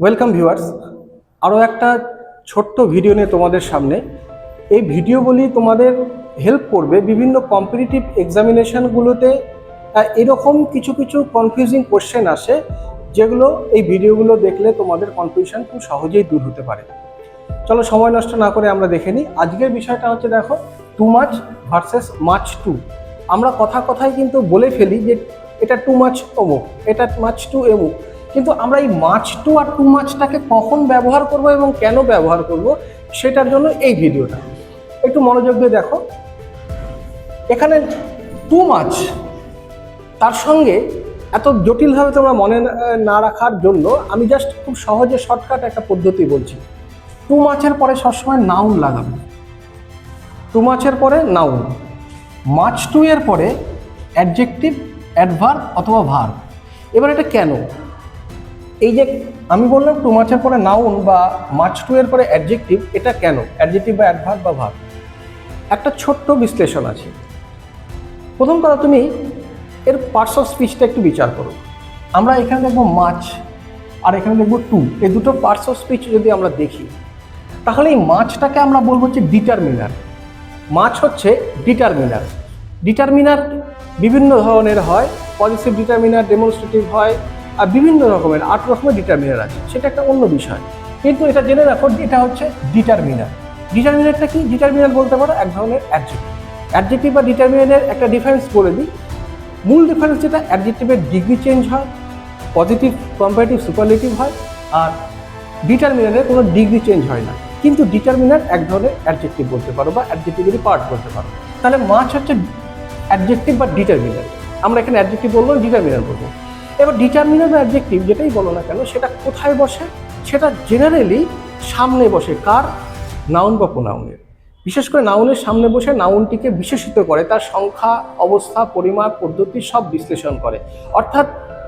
Welcome viewers আরও একটা ছোট্ট ভিডিও নিয়ে তোমাদের সামনে। এই ভিডিওগুলি তোমাদের হেল্প করবে বিভিন্ন কম্পিটিটিভ এক্সামিনেশনগুলোতে এরকম কিছু কিছু কনফিউজিং কোশ্চেন আসে, যেগুলো এই ভিডিওগুলো দেখলে তোমাদের কনফিউশন খুব সহজেই দূর হতে পারে। চলো সময় নষ্ট না করে আমরা দেখে নিই। আজকের বিষয়টা হচ্ছে দেখো too much versus much too আমরা কথা কথায় কিন্তু বলে ফেলি যে এটা টু মাচ অমুক, এটা মাচ টু এমুক কিন্তু আমরা এই মাছ টু আর টু মাছটাকে কখন ব্যবহার করব এবং কেন ব্যবহার করব সেটার জন্য এই ভিডিওটা। একটু মনোযোগ দিয়ে দেখো। এখানে টু মাছ তার সঙ্গে এত জটিলভাবে তোমরা মনে না- রাখার জন্য আমি জাস্ট খুব সহজে শর্টকাট একটা পদ্ধতি বলছি। টু মাছের পরে সবসময় নাউন লাগাবে। টু মাছের পরে নাউন মাছ টু এর পরে অ্যাডজেক্টিভ অ্যাডভার অথবা ভার এবার এটা কেন? এই যে আমি বললাম টু মাছের পরে নাউন বা মাছ টু এর পরে অ্যাডজেক্টিভ এটা কেন? অ্যাডজেক্টিভ বা অ্যাডভার বা ভার একটা ছোট্ট বিশ্লেষণ আছে। প্রথম কথা তুমি এর পার্টস অফ স্পিচটা একটু বিচার করো। আমরা এখানে দেখব মাছ আর এখানে দেখব টু এই দুটো পার্টস অফ স্পিচ যদি আমরা দেখি, তাহলে এই মাছটাকে আমরা বলব হচ্ছে ডিটারমিনার মাছ হচ্ছে ডিটারমিনার ডিটারমিনার বিভিন্ন ধরনের হয় পজিটিভ ডিটারমিনার ডেমনস্ট্রেটিভ হয় আর বিভিন্ন রকমের আট রকমের ডিটারমিনার আছে। সেটা একটা অন্য বিষয়। কিন্তু এটা জেনে রাখো এটা হচ্ছে ডিটারমিনার ডিটারমিনারটা কি? ডিটারমিনার বলতে পারো এক ধরনের অ্যাডজেক্টিভ অ্যাডজেক্টিভ বা ডিটারমিনারের একটা ডিফারেন্স বলে দিই। মূল ডিফারেন্স যেটা অ্যাডজেক্টিভের ডিগ্রি চেঞ্জ হয় পজিটিভ কম্পারেটিভ সুপারলেটিভ হয়, আর ডিটারমিনারের কোনো ডিগ্রি চেঞ্জ হয় না। কিন্তু ডিটারমিনার এক ধরনের অ্যাডজেক্টিভ বলতে পারো বা অ্যাডজেক্টিভেরই পার্ট বলতে পারো। তাহলে মাছ হচ্ছে অ্যাডজেক্টিভ বা ডিটারমিনার আমরা এখানে অ্যাডজেক্টিভ বলব ডিটারমিনার বলব। এবার ডিটারমিনার বা অ্যাডজেক্টিভ যেটাই বলো না কেন, সেটা কোথায় বসে? সেটা জেনারেলি সামনে বসে। কার? নাউন বা প্রোনাউনের বিশেষ করে নাউনের সামনে বসে নাউনটিকে বিশেষিত করে, তার সংখ্যা, অবস্থা, পরিমাপ, পদ্ধতি সব বিশ্লেষণ করে। অর্থাৎ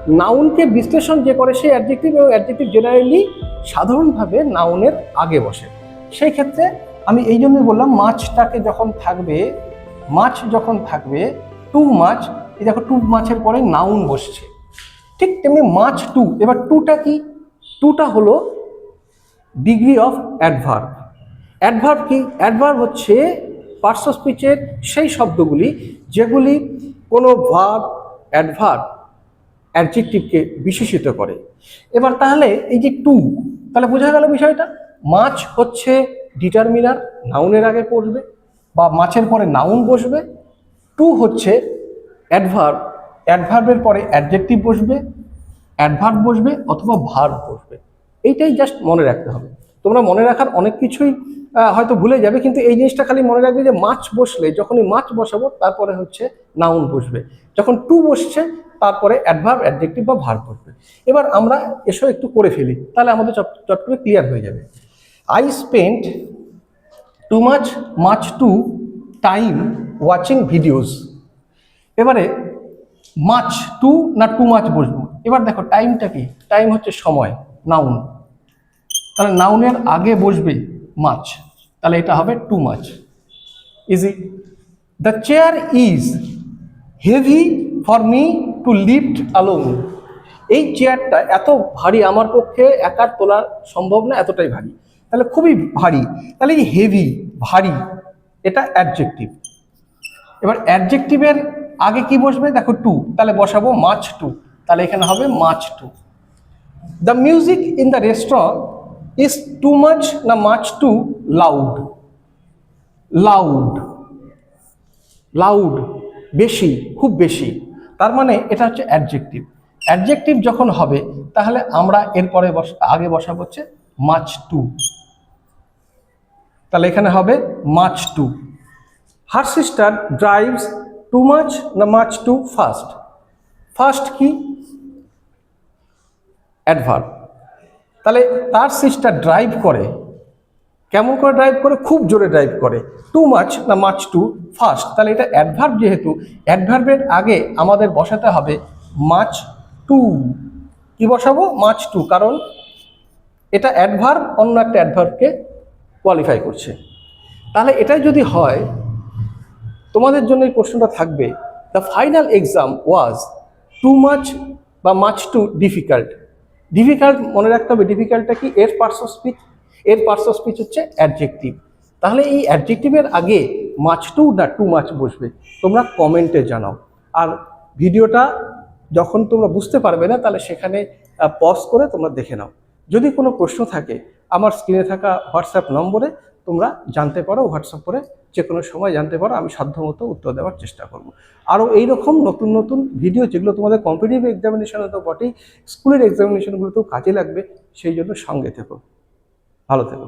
নাউনকে বিশ্লেষণ যে করে সেই অ্যাডজেক্টিভ এবং অ্যাডজেক্টিভ জেনারেলি সাধারণভাবে নাউনের আগে বসে। সেই ক্ষেত্রে আমি এই জন্যই বললাম, মাছটাকে যখন থাকবে, মাছ যখন থাকবে টু মাছ এই দেখো টু মাছের পরে নাউন বসছে। ঠিক তেমনি মাছ টু এবার টুটা কি? টুটা হলো ডিগ্রি অফ অ্যাডভার্ব অ্যাডভার্ব কি? অ্যাডভার্ব হচ্ছে পার্শ্ব স্পিচের সেই শব্দগুলি যেগুলি কোনো ভার্ব অ্যাডভার্ব অ্যাডজেক্টিভকে বিশেষিত করে। এবার তাহলে এই যে টু তাহলে বোঝা গেল বিষয়টা? মাছ হচ্ছে ডিটারমিনার নাউনের আগে পড়বে বা মাছের পরে নাউন বসবে। টু হচ্ছে অ্যাডভার্ব অ্যাডভার্বের পরে অ্যাডজেক্টিভ বসবে অ্যাডভার্ব বসবে অথবা ভার্ব বসবে। এইটাই জাস্ট মনে রাখতে হবে। তোমরা মনে রাখার অনেক কিছুই হয়তো ভুলে যাবে, কিন্তু এই জিনিসটা খালি মনে রাখবে যে মাছ বসলে, যখনই মাছ বসাবো, তারপরে হচ্ছে নাউন বসবে। যখন টু বসছে, তারপরে অ্যাডভার্ব অ্যাডজেক্টিভ বা ভার্ব বসবে। এবার আমরা এসব একটু করে ফেলি, তাহলে আমাদের চট চট করে ক্লিয়ার হয়ে যাবে। I spend too much much too time watching videos এবারে মাছ টু না টু মাছ বসবো? এবার দেখো টাইমটা কি? টাইম হচ্ছে সময় নাউন তাহলে নাউনের আগে বসবে মাছ, তাহলে এটা হবে too much. Easy the chair is heavy for me to lift alone এই চেয়ারটা এত ভারী, আমার পক্ষে একার তোলা সম্ভব না, এতটাই ভারী। তাহলে খুবই ভারী। তাহলে এই হেভি ভারী, এটা অ্যাডজেক্টিভ এবার অ্যাডজেক্টিভের আগে কি বসবে? দেখো টু তাহলে বসাবো মাছ টু তাহলে এখানে হবে much too the music in the restaurant is too much না much too loud loud loud বেশি, খুব বেশি। তার মানে এটা হচ্ছে অ্যাডজেক্টিভ অ্যাডজেক্টিভ যখন হবে, তাহলে আমরা এরপরে বস, আগে বসাবো হচ্ছে মাছ টু তাহলে এখানে হবে much too her sister drives too much না মাচ টু ফাস্ট ফাস্ট কি? অ্যাডভার্ব তাহলে তার সিস্টার ড্রাইভ করে। কেমন করে ড্রাইভ করে? খুব জোরে ড্রাইভ করে। টু মাচ না মাচ টু ফাস্ট তাহলে এটা অ্যাডভার্ব যেহেতু অ্যাডভার্বের আগে আমাদের বসাতে হবে মাছ টু কি বসাবো? মাছ টু কারণ এটা অ্যাডভার্ব অন্য একটা অ্যাডভার্বকে কোয়ালিফাই করছে। তাহলে এটাই যদি হয় তোমাদের জন্য এই প্রশ্নটা থাকবে the final exam was too much বা মাচ টু ডিফিকাল্ট ডিফিকাল্ট মনে রাখতে হবে ডিফিকাল্টটা কি? এর পার্টস অফ স্পিচ এর পার্টস অফ স্পিচ হচ্ছে অ্যাডজেক্টিভ তাহলে এই অ্যাডজেক্টিভের আগে মাছ টু না টু মাছ বসবে, তোমরা কমেন্টে জানাও। আর ভিডিওটা যখন তোমরা বুঝতে পারবে না, তাহলে সেখানে পজ করে তোমরা দেখে নাও। যদি কোনো প্রশ্ন থাকে, আমার স্ক্রিনে থাকা হোয়াটসঅ্যাপ নম্বরে তোমরা জানতে পারো হোয়াটসঅ্যাপ করে যে কোনো সময় জানতে পারো, আমি সাধ্যমতো উত্তর দেওয়ার চেষ্টা করব। আরও এইরকম নতুন নতুন ভিডিও যেগুলো তোমাদের কম্পিটিটিভ এক্সামিনেশনে তো বটেই স্কুলের এক্সামিনেশনগুলোতেও কাজে লাগবে, সেই জন্য সঙ্গে থেকো। ভালো থেকো।